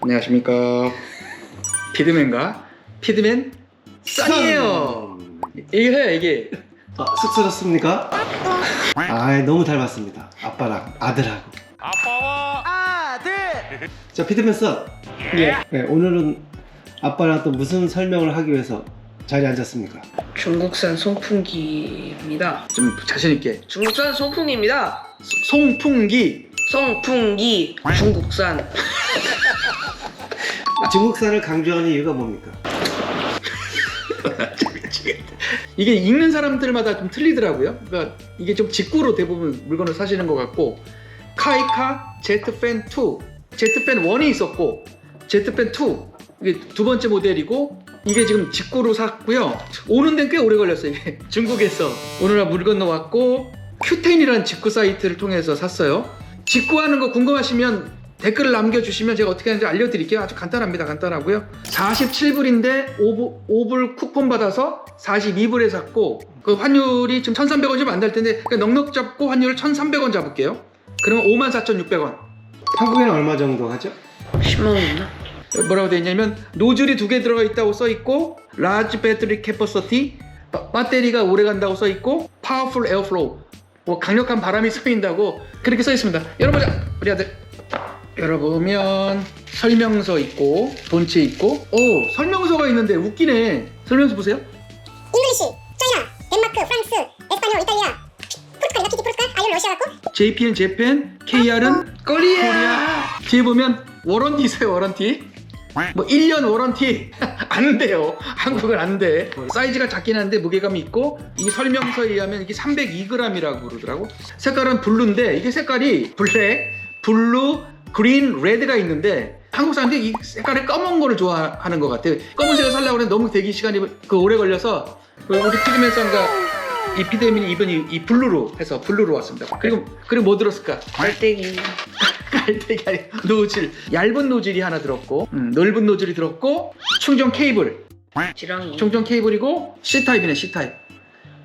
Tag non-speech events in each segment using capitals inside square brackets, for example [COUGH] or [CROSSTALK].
안녕하십니까 피드맨과 피드맨 썬이에요 이게 해 이게 아, 쑥스럽습니까? 아, 너무 닮았습니다. 아빠랑 아들하고. 아빠와 아들. 자, 피드맨 선. 예. 네, 오늘은 아빠랑 또 무슨 설명을 하기 위해서 자리에 앉았습니까? 중국산 송풍기입니다. 좀 자신있게 중국산 송풍기입니다. 송풍기 송풍기 중국산 [LAUGHS] 중국산을 강조하는 이유가 뭡니까? [LAUGHS] 이게 읽는 사람들마다 좀 틀리더라고요 그러니까 이게 좀 직구로 대부분 물건을 사시는 것 같고 카이카 제트팬 2 제트팬 1이 있었고 제트팬 2 이게 두 번째 모델이고 이게 지금 직구로 샀고요. 오는 데는 꽤 오래 걸렸어요 이게. [LAUGHS] 중국에서. 오느라 물 건너 왔고 큐텐이라는 직구 사이트를 통해서 샀어요. 직구하는 거 궁금하시면 댓글을 남겨주시면 제가 어떻게 하는지 알려드릴게요. 아주 간단합니다 간단하고요. 47불인데 5불, 5불 쿠폰 받아서 42불에 샀고 그 환율이 지금 1300원 좀 안 될 텐데 그냥 넉넉 잡고 환율 1300원 잡을게요. 그러면 54,600원. 한국에는 얼마 정도 하죠? 10만 원이나? 뭐라고 되어 있냐면 노즐이 두 개 들어가 있다고 써 있고 라지 배터리 캐퍼시티 바- 배터리가 오래 간다고 써 있고 파워풀 에어플로우 뭐 강력한 바람이 [LAUGHS] 쏘인다고 그렇게 써 있습니다. 열어보자 우리 아들. 열어보면 설명서 있고 본체 있고. 오 설명서가 있는데 웃기네. 설명서 보세요. 잉글리시, 차이나, 덴마크, 프랑스, 에스파뇰, 이탈리아, 포르투갈, 아이언 러시아 같고. JP는 재팬 KR은 코리아. 뒤에 보면 워런티 있어요 워런티 뭐 1년 워런티? [LAUGHS] 안 돼요. 한국은 안 돼. 사이즈가 작긴 한데 무게감이 있고 이 설명서에 의하면 이게 302g이라고 그러더라고. 색깔은 블루인데 이게 색깔이 블랙 블루 그린 레드가 있는데 한국 사람들이 이 색깔의 검은 거를 좋아하는 것 같아요. 검은색을 살려고 하는데 너무 대기 시간이 그 오래 걸려서 우리 피드맨 선과 이 피드맨이 이번이 이 블루로 해서 블루로 왔습니다. 그리고 그리고 뭐 들었을까? 깔때기 깔때기 아니 노즐. 얇은 노즐이 하나 들었고 음, 넓은 노즐이 들었고 충전 케이블. 지렁이. 충전 케이블이고 C 타입이네 C 타입.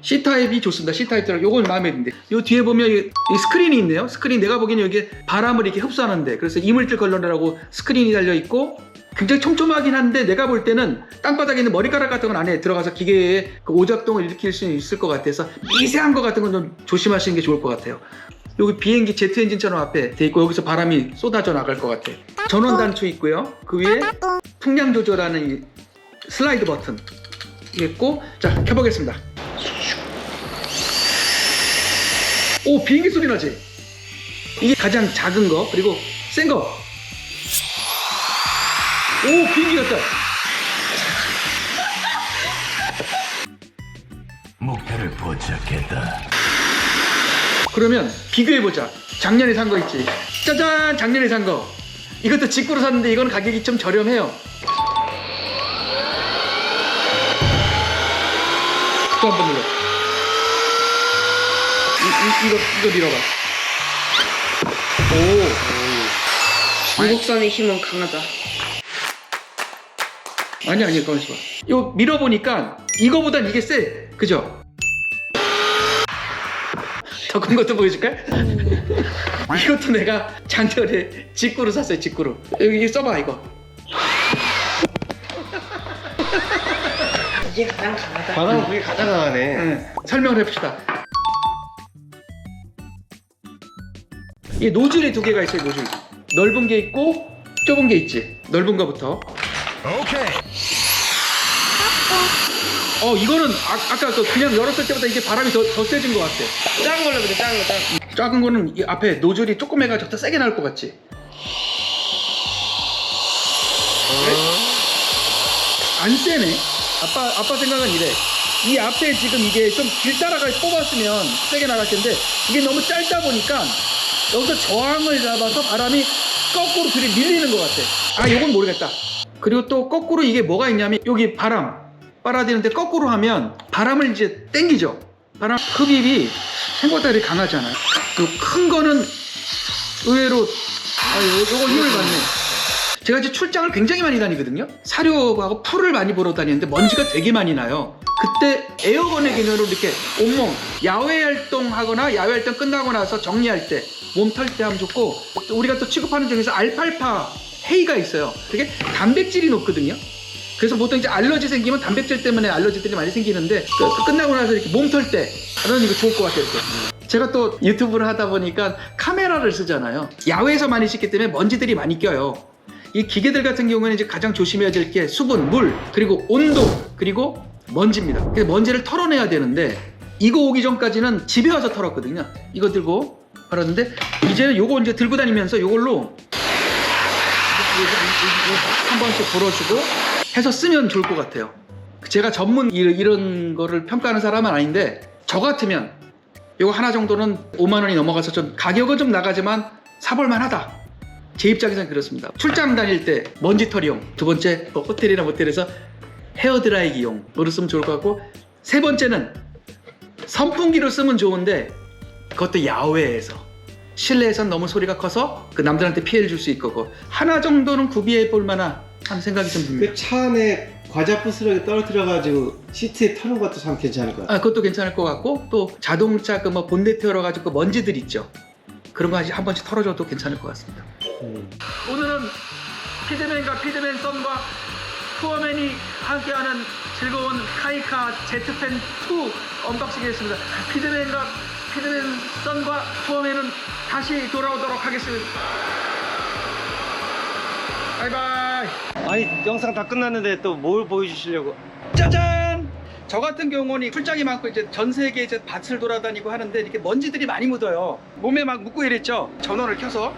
C 타입이 좋습니다. C 타입 들어 요건 마음에 드는데. 요 뒤에 보면 이, 이 스크린이 있네요. 스크린 내가 보기에는 여기 바람을 이렇게 흡수하는데 그래서 이물질 걸러내라고 스크린이 달려 있고 굉장히 촘촘하긴 한데 내가 볼 때는 땅바닥에 있는 머리카락 같은 건 안에 들어가서 기계에 그 오작동을 일으킬 수 있을 것 같아서 미세한 것 같은 건 좀 조심하시는 게 좋을 것 같아요. 여기 비행기 제트 엔진처럼 앞에 돼 있고 여기서 바람이 쏟아져 나갈 것 같아. 전원 단추 있고요. 그 위에 풍량 조절하는 이 슬라이드 버튼 있고 자 켜보겠습니다. 오 비행기 소리 나지? 이게 가장 작은 거 그리고 센 거. 오 비행기 같다. 목표를 포착했다. 그러면 비교해보자. 작년에 산 거 있지. 짜잔! 작년에 산 거. 이것도 직구로 샀는데 이건 가격이 좀 저렴해요. 또 한 번 눌러. 이, 이, 이거, 이거 밀어봐. 오. 중국산의 힘은 강하다. 아니, 아니, 가만있어 봐. 이거 밀어보니까 이거보단 이게 세. 그죠? 더큰 것도 보여줄까? 이것도 내가 작년에 직구로 샀어요, 직구로. 여기 써봐, 이거. 이게 가장 강하다. 바람은 그게 가장 강하네. 응, 설명을 해봅시다. 이 노즐이 두 개가 있어요, 노즐. 넓은 게 있고 좁은 게 있지. 넓은 거부터. 오케이. 어, 이거는 아, 까그 그냥 열었을 때보다 이게 바람이 더, 더 세진 것 같아. 작은 걸로 보자 작은 거 작은 거. 작은 거는 이 앞에 노즐이 조금 해가지고 더 세게 나올 것 같지. 안 세네. 아빠 아빠 생각은 이래. 이 앞에 지금 이게 좀 길다라가 뽑았으면 세게 나갈 텐데 이게 너무 짧다 보니까 여기서 저항을 잡아서 바람이 거꾸로 들이 밀리는 것 같아. 아, 이건 모르겠다. 그리고 또 거꾸로 이게 뭐가 있냐면 여기 바람 빨아들이는데 거꾸로 하면 바람을 이제 땡기죠. 바람 흡입이 생각보다 이렇게 강하잖아. 그큰 거는 의외로 아, 요, 요거 힘을 받네. 제가 이제 출장을 굉장히 많이 다니거든요. 사료하고 풀을 많이 보러 다니는데 먼지가 되게 많이 나요. 그때 에어건의 개념으로 이렇게 온몸 야외 활동하거나 야외 활동 끝나고 나서 정리할 때 몸 털 때 하면 좋고 또 우리가 또 취급하는 중에서 알팔파 헤이가 있어요. 그게 단백질이 높거든요. 그래서 보통 이제 알러지 생기면 단백질 때문에 알러지들이 많이 생기는데 그- 그 끝나고 나서 이렇게 몸털때 저는 이거 좋을 것 같아요. 이렇게. 제가 또 유튜브를 하다 보니까 카메라를 쓰잖아요. 야외에서 많이 씻기 때문에 먼지들이 많이 껴요. 이 기계들 같은 경우에는 이제 가장 조심해야 될 게 수분, 물, 그리고 온도, 그리고 먼지입니다. 그래서 먼지를 털어내야 되는데 이거 오기 전까지는 집에 와서 털었거든요. 이거 들고 털었는데 이제는 요거 이제 들고 다니면서 요걸로 한 번씩 불어주고 해서 쓰면 좋을 것 같아요. 제가 전문 이- 이런 거를 평가하는 사람은 아닌데 저 같으면 이거 하나 정도는 5만 원이 넘어가서 좀 가격은 좀 나가지만 사볼만 하다. 제 입장에서는 그렇습니다. 출장 다닐 때 먼지털이용, 두 번째 뭐 호텔이나 모텔에서 헤어드라이기용으로 쓰면 좋을 것 같고 세 번째는 선풍기로 쓰면 좋은데 그것도 야외에서 실내에선 너무 소리가 커서 그 남들한테 피해를 줄 수 있고 하나 정도는 구비해 볼 만한 하는 생각이 좀 듭니다. 그차 안에 과자 부스러기 떨어뜨려가지고 시트에 터는 것도 참 괜찮을 것 같아요. 아, 그것도 괜찮을 것 같고 또 자동차 그 뭐 본네트 열어가지고 그 먼지들 있죠. 그런 거 한 번씩 털어줘도 괜찮을 것 같습니다. 음. 오늘은 피드맨과 피드맨 썬과 투어맨이 함께하는 즐거운 카이카 제트펜 2 언박싱이었습니다. 피드맨과 피드맨 썬과 투어맨은 다시 돌아오도록 하겠습니다. 바이바이. 아니 영상 다 끝났는데 또 뭘 보여주시려고? 짜잔! 저 같은 경우는 출장이 많고 이제 전 세계 이제 밭을 돌아다니고 하는데 이렇게 먼지들이 많이 묻어요. 몸에 막 묻고 이랬죠. 전원을 켜서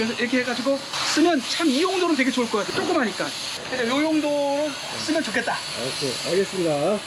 그래서 이렇게 해가지고 쓰면 참 이 용도는 되게 좋을 것 같아요. 조그마니까. 그래서 이 용도로 쓰면 좋겠다. 오케이 알겠습니다.